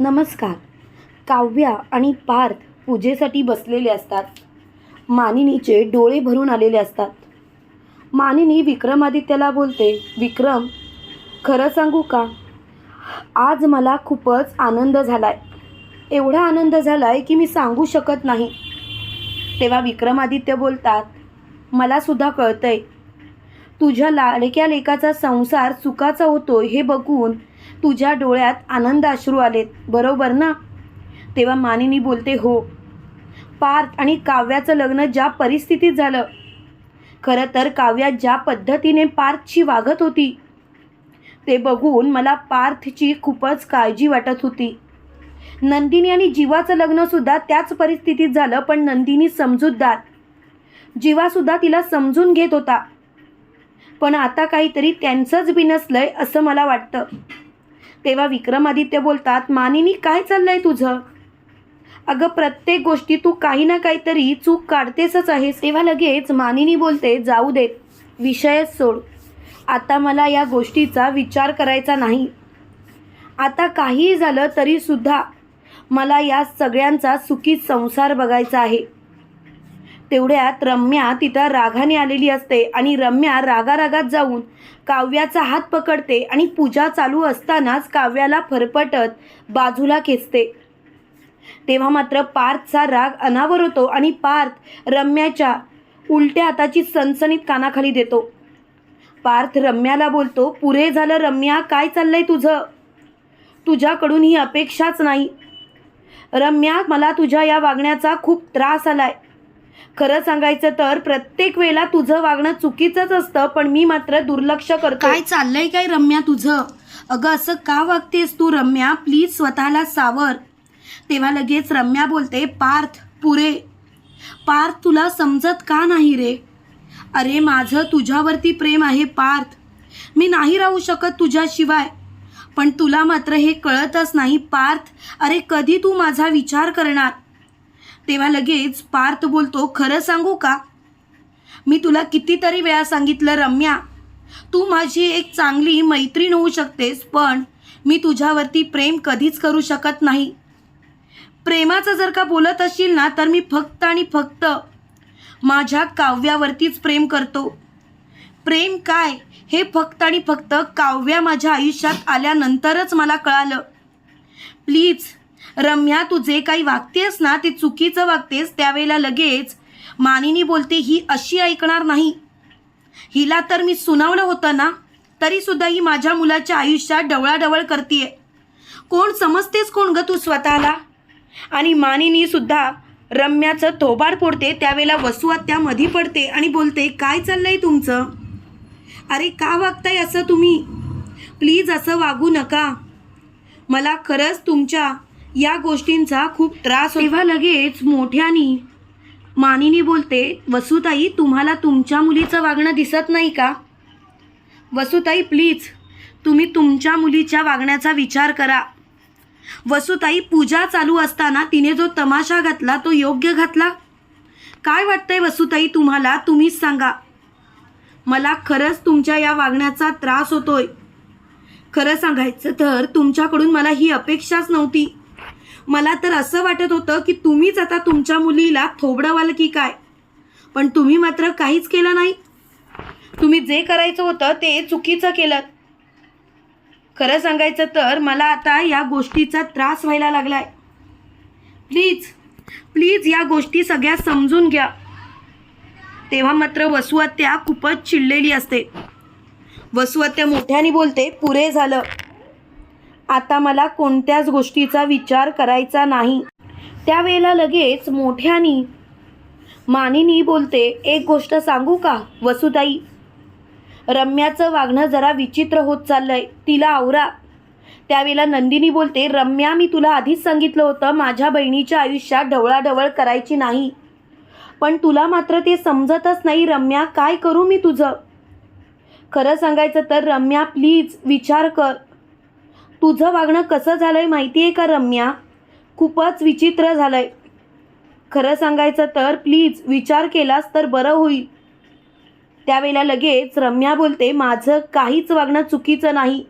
नमस्कार. काव्या आणि पार्थ पूजेसाठी बसलेले असतात. मानिनीचे डोळे भरून आलेले असतात. मानिनी विक्रमादित्याला बोलते विक्रम खरं सांगू का? आज मला खूपच आनंद झालाय. एवढा आनंद झालाय की मी सांगू शकत नाही. तेव्हा विक्रमादित्य बोलतात मलासुद्धा कळतं कळतंय. तुझ्या लाडक्या लेकाचा संसार सुखाचा होतो हे बघून तुझ्या डोळ्यात आनंद अश्रू आलेत बरोबर ना? तेव्हा मानिनी बोलते हो. पार्थ आणि काव्याचं लग्न ज्या परिस्थितीत झालं खरं तर काव्या ज्या पद्धतीने पार्थची वागत होती ते बघून मला पार्थची खूपच काळजी वाटत होती. नंदिनी आणि जीवाचं लग्नसुद्धा त्याच परिस्थितीत झालं पण नंदिनी समजूतदार. जीवासुद्धा तिला समजून घेत होता. पण आता काहीतरी त्यांचंच बिनसलंय असं मला वाटतं. तेव्हा विक्रमादित्य बोलतात मानिनी काय चाललंय तुझं? अगं प्रत्येक गोष्टी तू काही ना काहीतरी चूक काढतेसच आहेस. तेव्हा लगेच मानिनी बोलते जाऊ देत विषयच सोड. आता मला या गोष्टीचा विचार करायचा नाही. आता काहीही झालं तरीसुद्धा मला या सगळ्यांचा सुखी संसार बघायचा आहे. तेवढ्यात रम्या तिथं रागाने आलेली असते आणि रम्या रागारागात जाऊन काव्याचा हात पकडते आणि पूजा चालू असतानाच काव्याला फरफटत बाजूला खेचते. तेव्हा मात्र पार्थचा राग अनावर होतो आणि पार्थ रम्याच्या उलट्या हाताची सनसनीत कानाखाली देतो. पार्थ रम्याला बोलतो पुरे झालं रम्या काय चाललंय तुझं? तुझ्याकडून ही अपेक्षाच नाही. रम्या मला तुझ्या या वागण्याचा खूप त्रास आलाय. खरं सांगायचं तर प्रत्येक वेळेला तुझं वागणं चुकीचंच असतं पण मी मात्र दुर्लक्ष करतो काय चाललंय काय रम्या तुझं? अगं असं का वागतेस तू रम्या? प्लीज स्वतःला सावर. तेव्हा लगेच रम्या बोलते पार्थ पुरे. पार्थ तुला समजत का नाही रे? अरे माझं तुझ्यावरती प्रेम आहे पार्थ. मी नाही राहू शकत तुझ्याशिवाय. पण तुला मात्र हे कळतच नाही पार्थ. अरे कधी तू माझा विचार करणार? तेव्हा लगेच पार्थ बोलतो खरं सांगू का? मी तुला कितीतरी वेळा सांगितलं रम्या. तू माझी एक चांगली मैत्रीण होऊ शकतेस पण मी तुझ्यावरती प्रेम कधीच करू शकत नाही. प्रेमाचं जर का बोलत असशील ना तर मी फक्त आणि फक्त माझ्या काव्यावरतीच प्रेम करतो. प्रेम काय? हे फक्त आणि फक्त काव्या माझ्या आयुष्यात आल्यानंतरच मला कळालं. प्लीज रम्या तू जे काही वागतेस ना ते चुकीचं वागतेस त्यावेळेला लगेच मानिनी बोलते ही अशी ऐकणार नाही. हिला तर मी सुनावलं होतं ना तरीसुद्धा ही माझ्या मुलाच्या आयुष्यात डवळाडवळ करतीये. कोण समजतेस कोण ग तू स्वतःला? आणि मानिनी सुद्धा रम्याचं थोबाड फोडते त्यावेळेला वसुआत्या मधी पडते आणि बोलते काय चाललंय तुमचं? अरे का वागताय असं तुम्ही? प्लीज असं वागू नका. मला खरंच तुमच्या या गोष्टींचा खूप त्रास तेव्हा लगेच मोठ्यानी मानिनी बोलते वसुताई तुम्हाला तुमच्या मुलीचं वागणं दिसत नाही का? वसुताई प्लीज तुम्ही तुमच्या मुलीच्या वागण्याचा विचार करा. वसुताई पूजा चालू असताना तिने जो तमाशा घातला तो योग्य घातला? काय वाटतंय वसुताई तुम्हाला तुम्हीच सांगा. मला खरंच तुमच्या या वागण्याचा त्रास होतोय. खरं सांगायचं तर तुमच्याकडून मला ही अपेक्षाच नव्हती. मला तर असं वाटत होतं की तुम्हीच आता तुमच्या मुलीला थोबडवाल की काय? पण तुम्ही मात्र काहीच केलं नाही. तुम्ही जे करायचं होतं ते चुकीचं केलं. खरं सांगायचं तर मला आता या गोष्टीचा त्रास व्हायला लागलाय. प्लीज प्लीज या गोष्टी सगळ्या समजून घ्या. तेव्हा मात्र वसुहत्या खूपच चिडलेली असते. वसुहत्या मोठ्याने बोलते पुरे झालं. आता मला कोणत्याच गोष्टीचा विचार करायचा नाही. त्यावेळेला लगेच मोठ्यानी मानिनी बोलते एक गोष्ट सांगू का वसुताई? रम्याचं वागणं जरा विचित्र होत चाललंय तिला आवरा. त्यावेळेला नंदिनी बोलते रम्या मी तुला आधीच सांगितलं होतं माझ्या बहिणीच्या आयुष्यात ढवळाढवळ करायची नाही. पण तुला मात्र ते समजतच नाही रम्या काय करू मी तुझं? खरं सांगायचं तर रम्या प्लीज विचार कर. तुझं वागणं कसं झालं आहे माहिती आहे का रम्या? खूपच विचित्र झालं आहे खरं सांगायचं तर प्लीज विचार केलास तर बरं होईल. त्यावेळेला लगेच रम्या बोलते माझं काहीच वागणं चुकीचं नाही.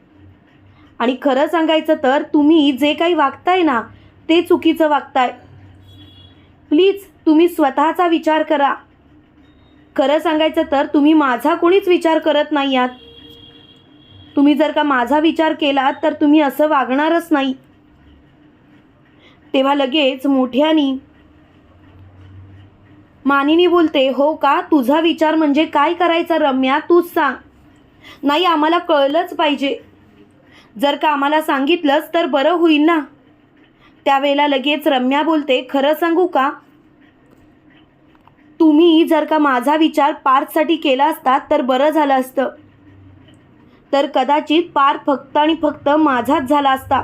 आणि खरं सांगायचं तर तुम्ही जे काही वागताय ना ते चुकीचं वागताय. प्लीज तुम्ही स्वतःचा विचार करा. खरं सांगायचं तर तुम्ही माझा कोणीच विचार करत नाही आहात. तुम्ही जर का माझा विचार केला तर तुम्ही असं वागणारच नाही. तेव्हा लगेच मोठ्यानी मानिनी बोलते हो का? तुझा विचार म्हणजे काय करायचा रम्या? तूच सांग. नाही आम्हाला कळलंच पाहिजे. जर का आम्हाला सांगितलंच तर बरं होईल ना? त्यावेळेला लगेच रम्या बोलते खरं सांगू का? तुम्ही जर का माझा विचार पार्थसाठी केला असता तर बरं झालं असतं. तर कदाचित पार फक्त आणि फक्त माझाच झाला असता.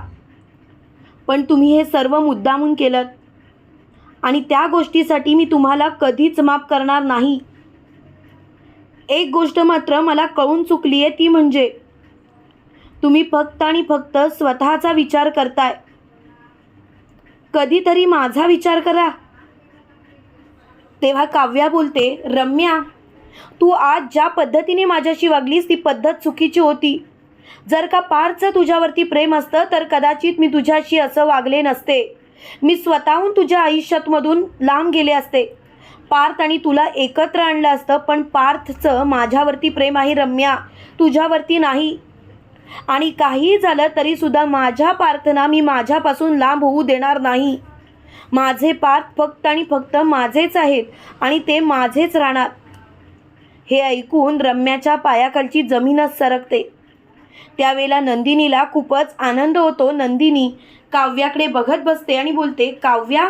पण तुम्ही हे सर्व मुद्दामून केलं आणि त्या गोष्टीसाठी मी तुम्हाला कधीच माफ करणार नाही. एक गोष्ट मात्र मला कळून चुकली आहे ती म्हणजे तुम्ही फक्त आणि फक्त स्वतःचा विचार करताय. कधीतरी माझा विचार करा. तेव्हा काव्या बोलते रम्या तू आज ज्या पद्धतीने माझ्याशी वागलीस ती पद्धत चुकीची होती. जर का पारचं तुझ्यावरती प्रेम असतं तर कदाचित मी तुझ्याशी असं वागले नसते. मी स्वतःहून तुझ्या आयुष्यातमधून लांब गेले असते. पार्थ आणि तुला एकत्र आणलं असतं पण पार्थचं माझ्यावरती प्रेम आहे रम्या. तुझ्यावरती नाही. आणि काहीही झालं तरीसुद्धा माझ्या पार्थना मी माझ्यापासून लांब होऊ देणार नाही. माझे पार्थ फक्त आणि फक्त माझेच आहेत आणि ते माझेच राहणार. हे ऐकून रम्याच्या पायाखालची जमीनच सरकते. त्यावेळेला नंदिनीला खूपच आनंद होतो. नंदिनी काव्याकडे बघत बसते आणि बोलते काव्या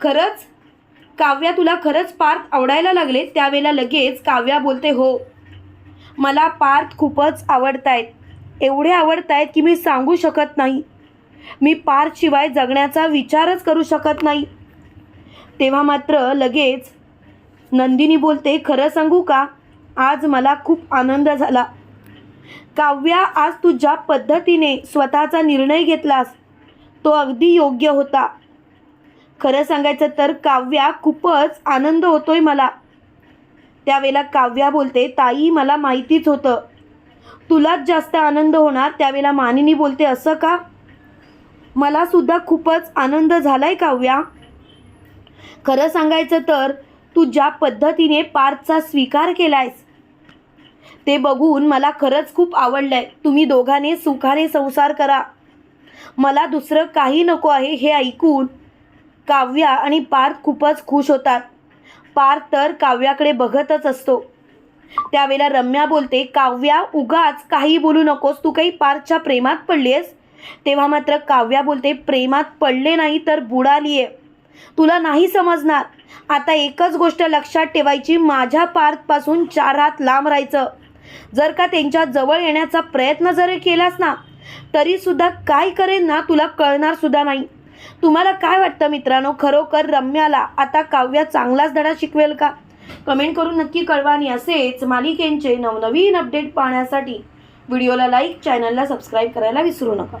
खरंच? काव्या तुला खरंच पार्थ आवडायला लागले? त्यावेळेला लगेच काव्या बोलते हो. मला पार्थ खूपच आवडतायत. एवढे आवडतायत की मी सांगू शकत नाही. मी पार्थशिवाय जगण्याचा विचारच करू शकत नाही. तेव्हा मात्र लगेच नंदिनी बोलते खरं सांगू का? आज मला खूप आनंद झाला. काव्या आज तू ज्या पद्धतीने स्वतःचा निर्णय घेतलास तो अगदी योग्य होता. खरं सांगायचं तर काव्या खूपच आनंद होतोय मला. त्यावेळेला काव्या बोलते ताई मला माहितीच होतं. तुलाच जास्त आनंद होणार. त्यावेळेला मानिनी बोलते असं का? मलासुद्धा खूपच आनंद झालाय काव्या. खरं सांगायचं तर तू ज्या पद्धतीने पार्थचा स्वीकार केलायस ते बघून मला खरंच खूप आवडलंय. तुम्ही दोघांनी सुखाने संसार करा. मला दुसरं काही नको आहे हे ऐकून काव्या आणि पार्थ खूपच खुश होतात. पार्थ तर काव्याकडे बघतच असतो. त्यावेळेला रम्या बोलते काव्या उगाच काही बोलू नकोस. तू काही पार्थच्या प्रेमात पडलीस तेव्हा मात्र काव्या बोलते प्रेमात पडले नाही तर बुडाली आहे तुला नाही समजणार. आता एकच गोष्ट लक्षात ठेवायची माझ्या पार्थपासून चार हात लांब राहायचं. जर का त्यांच्या जवळ येण्याचा प्रयत्न जरी केलास ना तरी सुद्धा काय करेन ना तुला कळणार सुद्धा नाही. तुम्हाला काय वाटतं मित्रांनो? खरोखर रम्याला आता काव्या चांगलाच धडा शिकवेल का? कमेंट करून नक्की कळवा आणि असेच मालिकेंचे नवनवीन अपडेट पाहण्यासाठी व्हिडिओला लाईक चॅनलला सबस्क्राईब करायला विसरू नका.